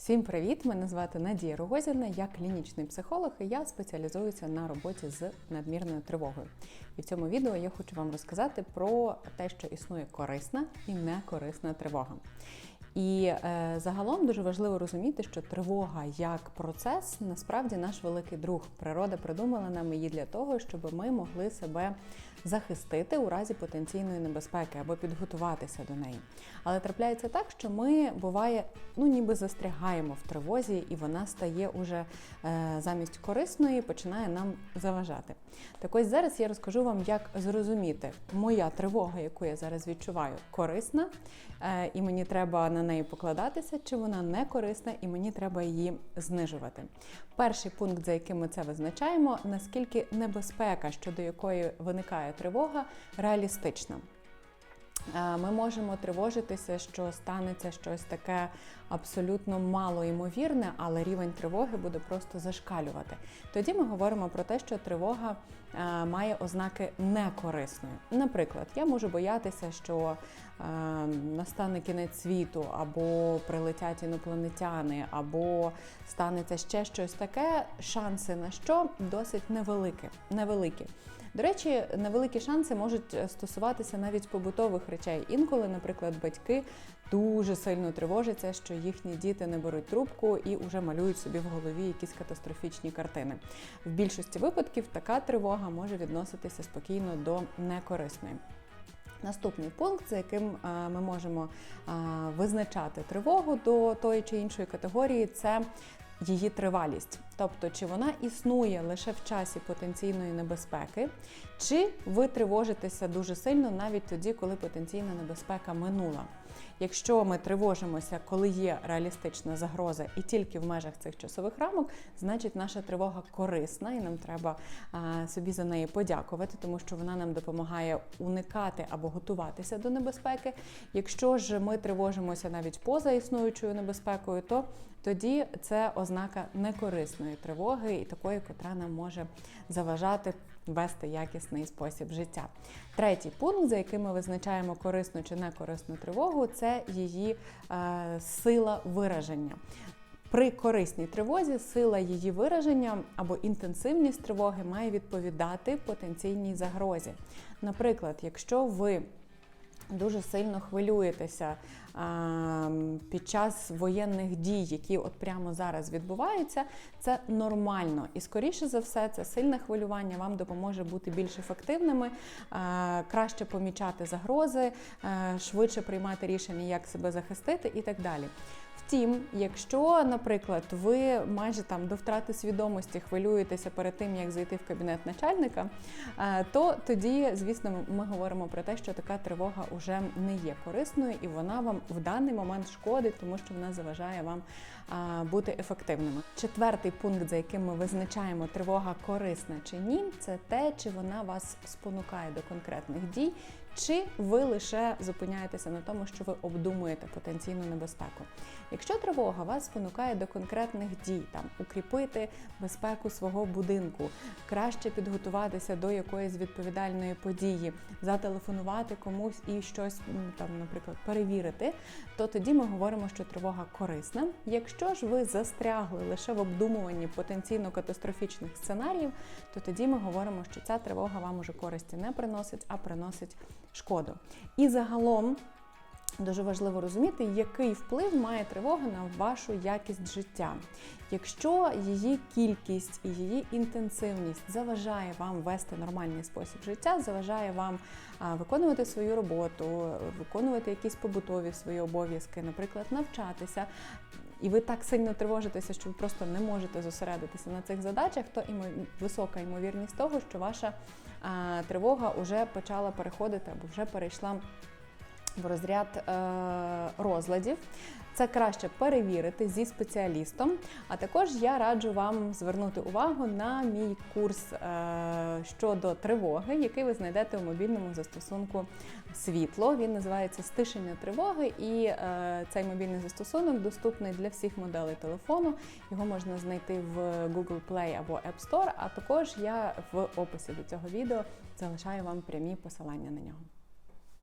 Всім привіт! Мене звати Надія Рогозіна, я клінічний психолог і я спеціалізуюся на роботі з надмірною тривогою. І в цьому відео я хочу вам розказати про те, що існує корисна і некорисна тривога. І е, загалом дуже важливо розуміти, що тривога як процес насправді наш великий друг. Природа придумала нам її для того, щоб ми могли себе захистити у разі потенційної небезпеки або підготуватися до неї. Але трапляється так, що ми буває, ну ніби застрягаємо в тривозі, і вона стає уже е, замість корисної, починає нам заважати. Так ось зараз я розкажу вам, як зрозуміти, моя тривога, яку я зараз відчуваю, корисна, е, і мені треба на неї покладатися, чи вона не корисна, і мені треба її знижувати. Перший пункт, за яким ми це визначаємо, наскільки небезпека, щодо якої виникає тривога, реалістична. Е, Ми можемо тривожитися, що станеться щось таке абсолютно малоймовірне, але рівень тривоги буде просто зашкалювати. Тоді ми говоримо про те, що тривога е, має ознаки некорисної. Наприклад, я можу боятися, що е, настане кінець світу, або прилетять інопланетяни, або станеться ще щось таке. Шанси на що досить невеликі. невеликі. До речі, невеликі шанси можуть стосуватися навіть побутових речей. Інколи, наприклад, батьки дуже сильно тривожаться, що їхні діти не беруть трубку і вже малюють собі в голові якісь катастрофічні картини. В більшості випадків така тривога може відноситися спокійно до некорисної. Наступний пункт, за яким ми можемо визначати тривогу до тої чи іншої категорії, це її тривалість, тобто чи вона існує лише в часі потенційної небезпеки, чи ви тривожитеся дуже сильно навіть тоді, коли потенційна небезпека минула. Якщо ми тривожимося, коли є реалістична загроза, і тільки в межах цих часових рамок, значить наша тривога корисна, і нам треба собі за неї подякувати, тому що вона нам допомагає уникати або готуватися до небезпеки. Якщо ж ми тривожимося навіть поза існуючою небезпекою, то тоді це ознака некорисної тривоги і такої, котра нам може заважати вести якісний спосіб життя. Третій пункт, за яким ми визначаємо корисну чи некорисну тривогу, це її е, сила вираження. При корисній тривозі сила її вираження або інтенсивність тривоги має відповідати потенційній загрозі. Наприклад, якщо ви дуже сильно хвилюєтеся під час воєнних дій, які от прямо зараз відбуваються, це нормально. І скоріше за все, це сильне хвилювання вам допоможе бути більш ефективними, краще помічати загрози, швидше приймати рішення, як себе захистити і так далі. Втім, якщо, наприклад, ви майже там до втрати свідомості хвилюєтеся перед тим, як зайти в кабінет начальника, е, то тоді, звісно, ми говоримо про те, що така тривога вже не є корисною і вона вам в даний момент шкодить, тому що вона заважає вам бути ефективними. Четвертий пункт, за яким ми визначаємо тривога корисна чи ні, це те, чи вона вас спонукає до конкретних дій. Чи ви лише зупиняєтеся на тому, що ви обдумуєте потенційну небезпеку? Якщо тривога вас спонукає до конкретних дій, там укріпити безпеку свого будинку, краще підготуватися до якоїсь відповідальної події, зателефонувати комусь і щось там, наприклад, перевірити, то тоді ми говоримо, що тривога корисна. Якщо ж ви застрягли лише в обдумуванні потенційно катастрофічних сценаріїв, то тоді ми говоримо, що ця тривога вам уже користі не приносить, а приносить шкоду. І загалом. Дуже важливо розуміти, який вплив має тривога на вашу якість життя. Якщо її кількість і її інтенсивність заважає вам вести нормальний спосіб життя, заважає вам виконувати свою роботу, виконувати якісь побутові свої обов'язки, наприклад, навчатися. І ви так сильно тривожитеся, що ви просто не можете зосередитися на цих задачах, то і висока ймовірність того, що ваша а, тривога вже почала переходити або вже перейшла в розряд е, розладів. Це краще перевірити зі спеціалістом. А також я раджу вам звернути увагу на мій курс е, щодо тривоги, який ви знайдете у мобільному застосунку світло. Він називається Стишення тривоги, і е, цей мобільний застосунок доступний для всіх моделей телефону. Його можна знайти в Google Play або App Store, А також я в описі до цього відео залишаю вам прямі посилання на нього.